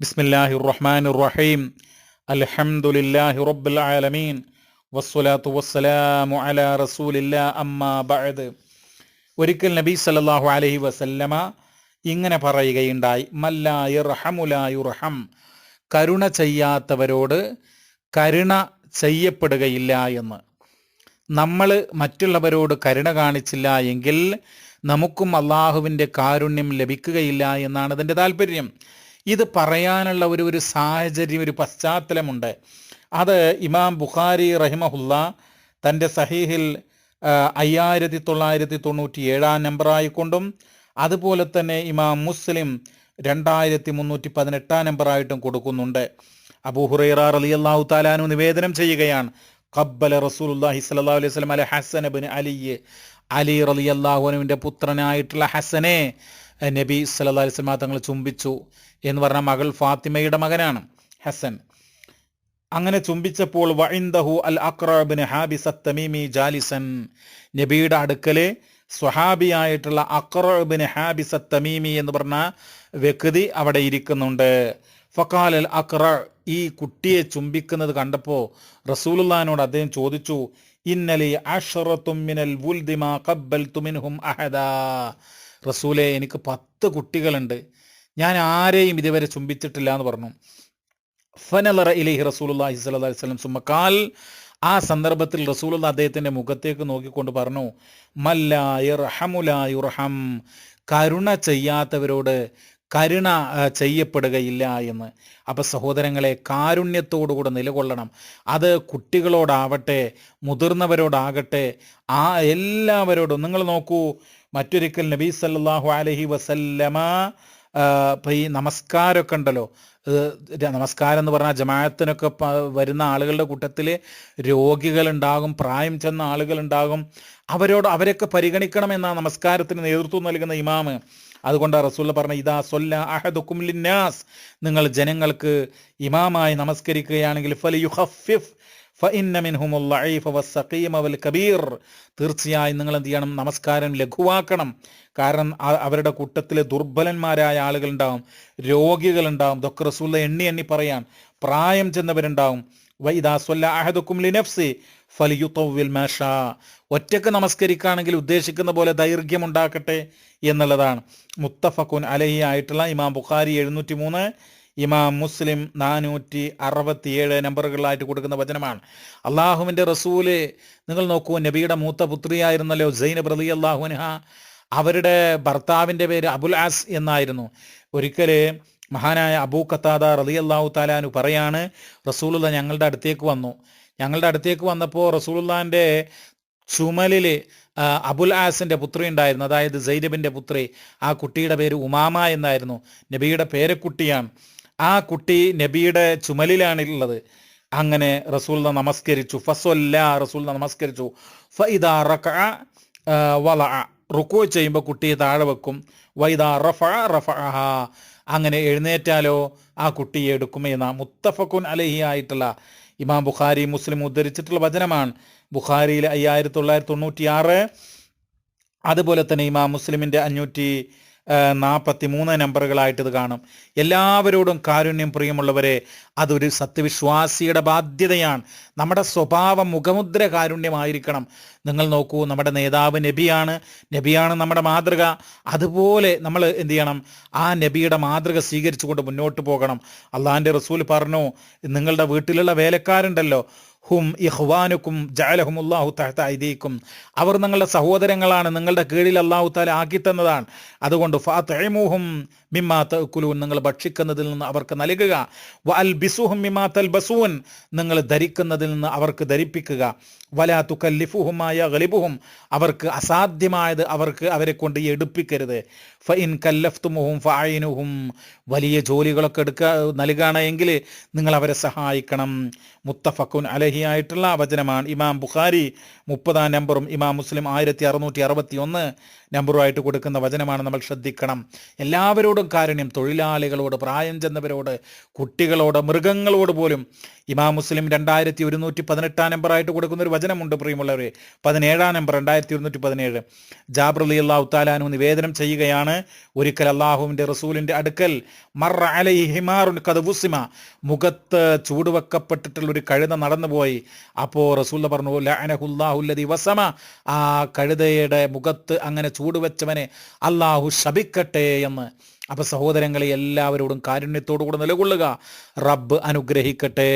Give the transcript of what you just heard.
ബിസ്മില്ലാഹി റഹ്മാൻ റഹീം അൽഹംദുലില്ലാഹി റബ്ബിൽ ആലമീൻ വസ്സലാത്തു വസ്സലാമു അലാ റസൂലില്ലാ അമ്മാ ബഅദ്. ഒരിക്കൽ നബി സല്ലല്ലാഹു അലൈഹി വസല്ലമ ഇങ്ങനെ പറയുകയുണ്ടായി മല്ലാ യർഹമുലാ യുർഹം. കരുണ ചെയ്യാത്തവരോട് കരുണ ചെയ്യപ്പെടുകയില്ല എന്ന്. നമ്മൾ മറ്റുള്ളവരോട് കരുണ കാണിച്ചില്ല എങ്കിൽ നമുക്കും അള്ളാഹുവിന്റെ കാരുണ്യം ലഭിക്കുകയില്ല എന്നാണ് ഇതിന്റെ താല്പര്യം ഇത് പറയാനുള്ള ഒരു ഒരു സാഹചര്യം ഒരു പശ്ചാത്തലമുണ്ട്. അത് ഇമാം ബുഖാരി റഹിമഹുല്ല തന്റെ സഹീഹിൽ അയ്യായിരത്തി തൊള്ളായിരത്തി തൊണ്ണൂറ്റി ഏഴാം നമ്പറായിക്കൊണ്ടും അതുപോലെ തന്നെ ഇമാം മുസ്ലിം രണ്ടായിരത്തി മുന്നൂറ്റി പതിനെട്ടാം നമ്പറായിട്ടും കൊടുക്കുന്നുണ്ട്. അബൂഹുറൈറ അലി അള്ളാഹു താലാനു നിവേദനം ചെയ്യുകയാണ് ഖബ്ബല റസൂലുള്ളാഹി സ്വല്ലല്ലാഹു അലൈഹി വസല്ലം അല ഹസൻ ഇബ്നു അലി റലി അള്ളാഹുനുവിന്റെ പുത്രനായിട്ടുള്ള ഹസനെ നബി സല്ലാ വസല്ലം തങ്ങൾ ചുംബിച്ചു എന്ന് പറഞ്ഞ മകൾ ഫാത്തിമയുടെ മകനാണ് ഹസൻ. അങ്ങനെ ചുംബിച്ചപ്പോൾ വഇന്ദഹു അൽ അക്രബിന് ഹാബിസ് തമീമി ജാലിസൻ. നബിയുടെ അടുക്കലെ സ്വഹാബിയായിട്ടുള്ള അക്രബിന് ഹാബിസ് തമീമി എന്ന് പറഞ്ഞ വ്യക്തി അവിടെ ഇരിക്കുന്നുണ്ട്. ഫക്കാൽ അൽ അക്ര ഈ കുട്ടിയെ ചുംബിക്കുന്നത് കണ്ടപ്പോൾ റസൂലുല്ലാനോട് അദ്ദേഹം ചോദിച്ചു ഇന്നലെ അഷറത്തുമിനൽ വുൽദിമാ ഖബ്ബൽതു മിൻഹും അഹദാ. റസൂലെ എനിക്ക് പത്ത് കുട്ടികളുണ്ട്. ഞാൻ ആരെയും ഇതുവരെ ചുംബിച്ചിട്ടില്ല എന്ന് പറഞ്ഞു. ഫനലറ ഇലഹി അലൈഹി വസല്ലം സുമ്മ ഖാൽ ആ സന്ദർഭത്തിൽ റസൂലുള്ള അദ്ദേഹത്തിന്റെ മുഖത്തേക്ക് നോക്കിക്കൊണ്ട് പറഞ്ഞു മല്ലായുറഹമുലായുറഹം കരുണ ചെയ്യാത്തവരോട് കരുണ ചെയ്യപ്പെടുകയില്ല എന്ന്. അപ്പം സഹോദരങ്ങളെ കാരുണ്യത്തോടുകൂടെ നിലകൊള്ളണം. അത് കുട്ടികളോടാവട്ടെ മുതിർന്നവരോടാകട്ടെ ആ എല്ലാവരോടും. നിങ്ങൾ നോക്കൂ മറ്റൊരിക്കൽ നബീ സല്ലാഹു അലഹി വസല്ലമ ഇപ്പം ഈ നമസ്കാരമൊക്കെ ഉണ്ടല്ലോ. നമസ്കാരം എന്ന് പറഞ്ഞാൽ ജമാഅത്തിനൊക്കെ വരുന്ന ആളുകളുടെ കൂട്ടത്തിൽ രോഗികളുണ്ടാകും പ്രായം ചെന്ന ആളുകളുണ്ടാകും. അവരോട് അവരൊക്കെ പരിഗണിക്കണമെന്നാണ് നമസ്കാരത്തിന് നേതൃത്വം നൽകുന്ന ഇമാമ്. അതുകൊണ്ട് റസൂൽ പറഞ്ഞ ഇതാ സൊല്ല അഹദുക്കും ലിന്നാസ്. നിങ്ങൾ ജനങ്ങൾക്ക് ഇമാമായി നമസ്കരിക്കുകയാണെങ്കിൽ കബീർ. തീർച്ചയായും നിങ്ങൾ എന്ത് ചെയ്യണം? നമസ്കാരം ലഘുവാക്കണം. കാരണം അവരുടെ കൂട്ടത്തിലെ ദുർബലന്മാരായ ആളുകളുണ്ടാവും രോഗികളുണ്ടാവും ഇതൊക്കെ റസൂല്ല എണ്ണി എണ്ണി പറയാൻ പ്രായം ചെന്നവരുണ്ടാവും. വൈദാ സ്വല്ല അഹദുക്കും ലിനഫ്സി ഫലിയുത്തവിൽ മാഷ ഒറ്റയ്ക്ക് നമസ്കരിക്കുകയാണെങ്കിൽ ഉദ്ദേശിക്കുന്ന പോലെ ദൈർഘ്യം ഉണ്ടാക്കട്ടെ എന്നുള്ളതാണ്. മുത്തഫക്കുൻ അലഹി ആയിട്ടുള്ള ഇമാം ബുഖാരി എഴുന്നൂറ്റി മൂന്ന് ഇമാം മുസ്ലിം നാനൂറ്റി അറുപത്തിയേഴ് നമ്പറുകളിലായിട്ട് കൊടുക്കുന്ന വചനമാണ്. അള്ളാഹുവിന്റെ റസൂൽ നിങ്ങൾ നോക്കൂ നബിയുടെ മൂത്ത പുത്രിയായിരുന്നല്ലോ സൈനബ് റലി അള്ളാഹുനഹ അവരുടെ ഭർത്താവിന്റെ പേര് അബുൽ ആസ് എന്നായിരുന്നു. ഒരിക്കൽ മഹാനായ അബൂ ഖത്താദ റലി അള്ളാഹു താലാനു പറയാണ് റസൂലുള്ള ഞങ്ങളുടെ അടുത്തേക്ക് വന്നു. ഞങ്ങളുടെ അടുത്തേക്ക് വന്നപ്പോൾ റസൂലുള്ളാന്റെ ചുമലിൽ അബുൽ ആസിന്റെ പുത്രി ഉണ്ടായിരുന്നു. അതായത് സൈനബിന്റെ പുത്രി. ആ കുട്ടിയുടെ പേര് ഉമാമ എന്നായിരുന്നു. നബിയുടെ പേരക്കുട്ടിയാണ്. ആ കുട്ടി നബിയുടെ ചുമലിലാണ് ഉള്ളത്. അങ്ങനെ റസൂൽ നമസ്കരിച്ചു. ഫസൊല്ല റസൂൽ നമസ്കരിച്ചു. ഫൈദ റക വള റുക്കു ചെയ്യുമ്പോൾ കുട്ടിയെ താഴെ വെക്കും. വൈദാ റഫ റഫ അങ്ങനെ എഴുന്നേറ്റാലോ? ആ കുട്ടിയെ എടുക്കുമെന്ന മുത്തഫക്കുൻ അലഹി ആയിട്ടുള്ള ഇമാം ബുഖാരി മുസ്ലിം ഉദ്ധരിച്ചിട്ടുള്ള വചനമാണ്. ബുഖാരിയിൽ അയ്യായിരത്തി തൊള്ളായിരത്തി തൊണ്ണൂറ്റി ആറ് അതുപോലെ തന്നെ ഇമാം മുസ്ലിമിന്റെ അഞ്ഞൂറ്റി നാൽപ്പത്തി മൂന്ന് നമ്പറുകളായിട്ട് ഇത് കാണും. എല്ലാവരോടും കാരുണ്യം പ്രിയമുള്ളവരെ അതൊരു സത്യവിശ്വാസിയുടെ ബാധ്യതയാണ്. നമ്മുടെ സ്വഭാവം മുഖമുദ്ര കാരുണ്യമായിരിക്കണം. നിങ്ങൾ നോക്കൂ നമ്മുടെ നേതാവ് നബിയാണ്. നബിയാണ് നമ്മുടെ മാതൃക. അതുപോലെ നമ്മൾ എന്ത് ചെയ്യണം? ആ നബിയുടെ മാതൃക സ്വീകരിച്ചുകൊണ്ട് മുന്നോട്ട് പോകണം. അള്ളാഹാന്റെ റസൂൽ പറഞ്ഞു നിങ്ങളുടെ വീട്ടിലുള്ള വേലക്കാരുണ്ടല്ലോ. ഹും ഇഹ്വാനുക്കും ജാലഹും അള്ളാഹു തഹത്ത ഐദീക്കും. അവർ നിങ്ങളുടെ സഹോദരങ്ങളാണ് നിങ്ങളുടെ കീഴിൽ അള്ളാഹു താല ആക്കി തന്നതാണ്. അതുകൊണ്ട് ഫാത്തേമുഹും മിമ്മാത്ത കുലൂൻ നിങ്ങൾ ഭക്ഷിക്കുന്നതിൽ നിന്ന് അവർക്ക് നൽകുക. വ അൽ ബിസുഹും മിമ്മാ തൽബസൂൻ നിങ്ങൾ ധരിക്കുന്നതിൽ നിന്ന് അവർക്ക് ധരിപ്പിക്കുക. വലാ തുക്കല്ലിഫുഹുമായ ഗലിബുഹും അവർക്ക് അസാധ്യമായത് അവർക്ക് അവരെ കൊണ്ട് എടുപ്പിക്കരുത്. ഫ ഇൻ കല്ലഫ്തുമുഹും ഫായിനുഹും വലിയ ജോലികളൊക്കെ എടുക്കുക നൽകുകയാണെങ്കിൽ നിങ്ങൾ അവരെ സഹായിക്കണം. മുത്തഫക്കുൻ അലഹി സഹിയായിട്ടുള്ള വചനമാണ് ഇമാം ബുഖാരി മുപ്പതാം നമ്പറും ഇമാം മുസ്ലിം ആയിരത്തി അറുന്നൂറ്റി അറുപത്തി ഒന്ന് നമ്പറുമായിട്ട് കൊടുക്കുന്ന വചനമാണ് നമ്മൾ ശ്രദ്ധിക്കണം. എല്ലാവരോടും കാരുണ്യം തൊഴിലാളികളോട് പ്രായം ചെന്നവരോട് കുട്ടികളോട് മൃഗങ്ങളോട് പോലും ഇമാം മുസ്ലിം രണ്ടായിരത്തി ഒരുന്നൂറ്റി പതിനെട്ടാം നമ്പറായിട്ട് കൊടുക്കുന്ന ഒരു വചനമുണ്ട് പ്രിയമുള്ളവരെ. പതിനേഴാം നമ്പർ രണ്ടായിരത്തി ഒരുന്നൂറ്റി പതിനേഴ് ജാബർ അലി അള്ളാഹു താലാനു നിവേദനം ചെയ്യുകയാണ്. ഒരിക്കൽ അള്ളാഹുവിന്റെ റസൂലിന്റെ അടുക്കൽ മറ അലൈ ഹിമാറുൻ കഥബുസിമ മുഖത്ത് ചൂടുവെക്കപ്പെട്ടിട്ടുള്ള ഒരു കഴുത നടന്നുപോയി അപ്പോൾ റസൂൽ പറഞ്ഞു ലഅനഹുല്ലാഹുല്ലദി വസമ ആ കഴുതയുടെ മുഖത്ത് അങ്ങനെ ചൂടുവെച്ചവനെ അള്ളാഹു ശപിക്കട്ടെ എന്ന്. അപ്പൊ സഹോദരങ്ങളെ എല്ലാവരോടും കാരുണ്യത്തോടു കൂടെ നിലകൊള്ളുക. റബ്ബ് അനുഗ്രഹിക്കട്ടെ.